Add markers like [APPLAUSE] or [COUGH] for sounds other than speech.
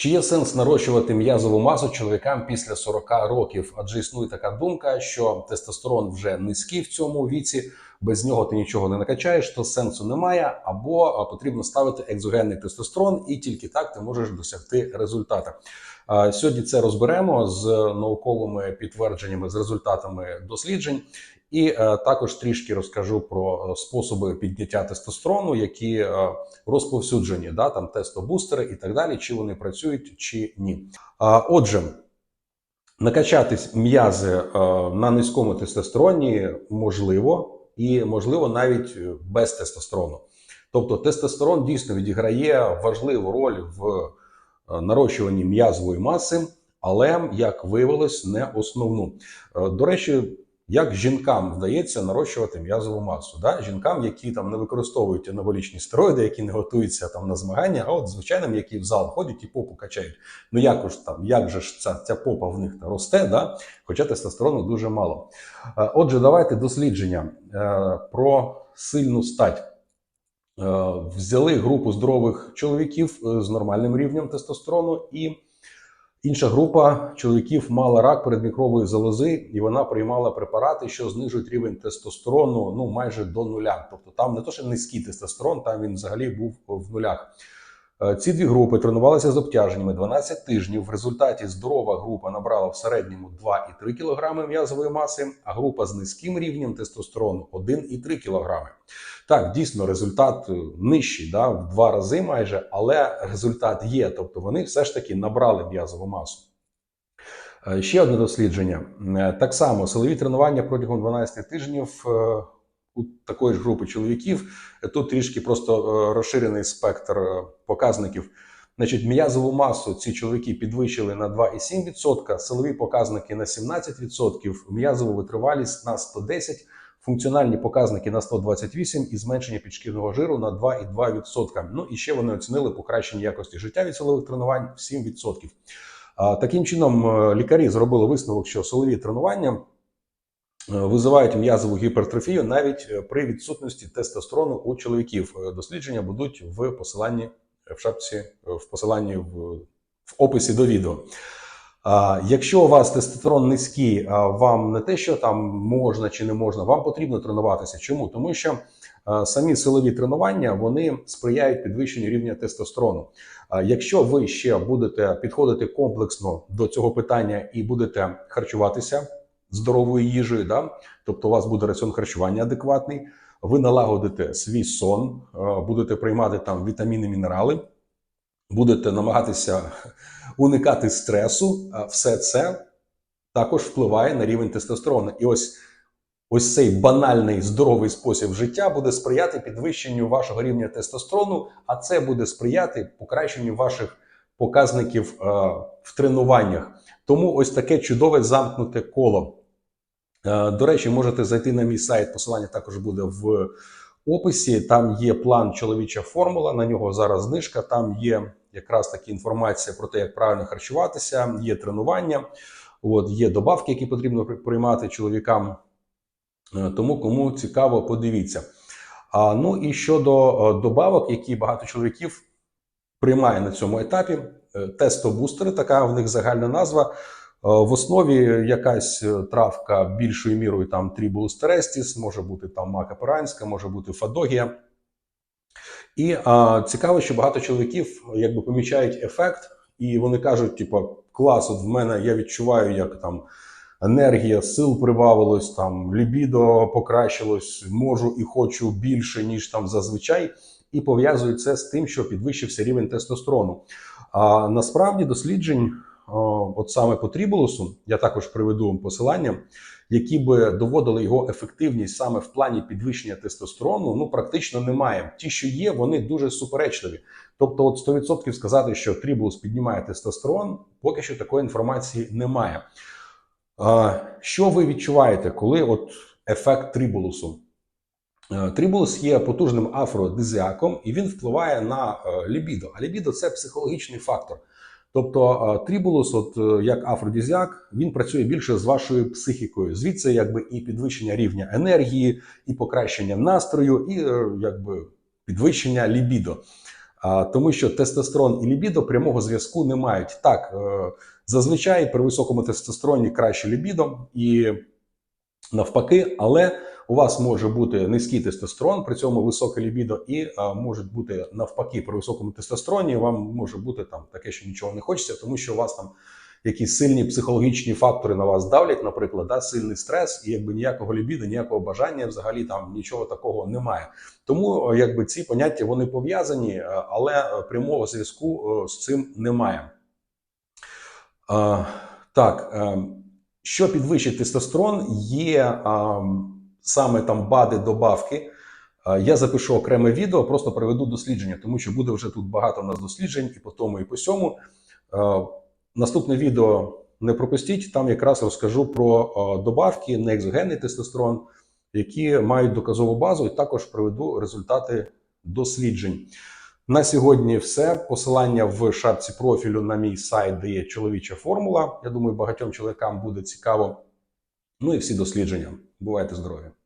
Чи є сенс нарощувати м'язову масу чоловікам після 40 років? Адже існує така думка, що тестостерон вже низький в цьому віці, без нього ти нічого не накачаєш, то сенсу немає, або потрібно ставити екзогенний тестостерон, і тільки так ти можеш досягти результата. Сьогодні це розберемо з науковими підтвердженнями, з результатами досліджень. І е, також трішки розкажу про е, способи підняття тестостерону, які е, розповсюджені, да, там тестобустери і так далі, чи вони працюють, чи ні. Отже, накачатись м'язи на низькому тестостероні можливо, і можливо навіть без тестостерону. Тобто тестостерон дійсно відіграє важливу роль в нарощуванні м'язової маси, але, як виявилось, не основну. До речі, як жінкам вдається нарощувати м'язову масу? Да? Жінкам, які там не використовують анаболічні стероїди, які не готуються там на змагання, а от звичайним, які в зал ходять і попу качають. Ну як ж там, як же ж ця, ця попа в них росте, да? хоча тестостерону дуже мало. Е, Отже, давайте дослідження е, про сильну стать. Е, Взяли групу здорових чоловіків з нормальним рівнем тестостерону і Інша група чоловіків мала рак передмікрової залози, і вона приймала препарати, що знижують рівень тестостерону ну майже до нуля. Тобто там не то, що низький тестостерон, там він взагалі був в нулях. Е, Ці дві групи тренувалися з обтяженнями 12 тижнів. В результаті здорова група набрала в середньому 2,3 кг м'язової маси, а група з низьким рівнем тестостерону 1,3 кг. Так, дійсно, результат е, нижчий, да, в два рази майже, але результат є. Тобто вони все ж таки набрали м'язову масу. Е, Ще одне дослідження. Так само силові тренування протягом 12 тижнів у такої ж групи чоловіків. Е, Тут трішки просто е, розширений спектр е, показників. Значить, м'язову масу ці чоловіки підвищили на 2,7%, силові показники на 17%, м'язову витривалість на 110%, функціональні показники на 128% і зменшення підшкірного жиру на 2,2%. Ну і ще вони оцінили покращення якості життя від силових тренувань в 7%. А, Таким чином, лікарі зробили висновок, що силові тренування визивають м'язову гіпертрофію навіть е, при відсутності тестостерону у чоловіків. Е, Дослідження будуть в посиланні в шапці, е, в посиланні в, в описі до відео. Якщо у вас тестостерон низький, а вам не те, що там можна чи не можна, вам потрібно тренуватися. Чому? Тому що самі силові тренування вони сприяють підвищенню рівня тестостерону. Якщо ви ще будете підходити комплексно до цього питання і будете харчуватися здоровою їжею, да? тобто у вас буде раціон харчування адекватний, ви налагодите свій сон, е, будете приймати там вітаміни, мінерали, будете намагатися [LAUGHS] уникати стресу, все це також впливає на рівень тестостерону. І ось ось цей банальний здоровий спосіб життя буде сприяти підвищенню вашого рівня тестостерону, а це буде сприяти покращенню ваших показників е, в тренуваннях. Тому ось таке чудове замкнуте коло. Е, До речі, можете зайти на мій сайт, посилання також буде в описі. Там є план чоловіча формула. На нього зараз знижка. Там є якраз таки інформація про те, як правильно харчуватися, є тренування, от є добавки, які потрібно приймати чоловікам. Е, Тому кому цікаво, подивіться. А ну і щодо е, добавок, які багато чоловіків приймає на цьому етапі, тестобустери, така в них загальна назва. Е, В основі якась е, травка більшою мірою там трібулус терестіс, може бути там мака перанська, може бути фадогія. І а, цікаво, що багато чоловіків якби помічають ефект, і вони кажуть: типу, клас, от в мене я відчуваю, як там енергія, сил прибавилось, там лібідо покращилось, можу і хочу більше, ніж там зазвичай, і пов'язують це з тим, що підвищився рівень тестостерону. А насправді досліджень, от саме по трібулусу, я також приведу вам посилання, які би доводили його ефективність саме в плані підвищення тестостерону, ну практично немає. Ті, що є, вони дуже суперечливі. Тобто, от 100% сказати, що трібулус піднімає тестостерон, поки що такої інформації немає. Що ви відчуваєте, коли от ефект трибулусу? Е, Трибулус є потужним афродизіаком, і він впливає на е, лібідо. А лібідо це психологічний фактор. Тобто трибулус, от е, як афродизіак, він працює більше з вашою психікою. Звідси, якби і підвищення рівня енергії, і покращення настрою, і е, якби підвищення лібідо. Тому що тестостерон і лібідо прямого зв'язку не мають. Так, е, зазвичай при високому тестостероні краще лібідо і навпаки, але у вас може бути низький тестостерон, при цьому високе лібідо, і а, може бути навпаки при високому тестостероні. Вам може бути там таке, що нічого не хочеться, тому що у вас там якісь сильні психологічні фактори на вас давлять, наприклад, да, сильний стрес, і якби ніякого лібіду, ніякого бажання, взагалі там нічого такого немає. Тому якби ці поняття вони пов'язані, е, але прямого зв'язку з цим немає. Е, Так, е, що підвищить тестостерон, є е, саме там бади добавки. Е, Я запишу окреме відео, просто проведу дослідження, тому що буде вже тут багато у нас досліджень і по тому, і по сьому. Е, Наступне відео не пропустіть. Там якраз розкажу про е, добавки на екзогенний тестостерон, які мають доказову базу, і також проведу результати досліджень. На сьогодні все. Посилання в шапці профілю на мій сайт, де є чоловіча формула. Я думаю, багатьом чоловікам буде цікаво. Ну і всі дослідження. Бувайте здорові!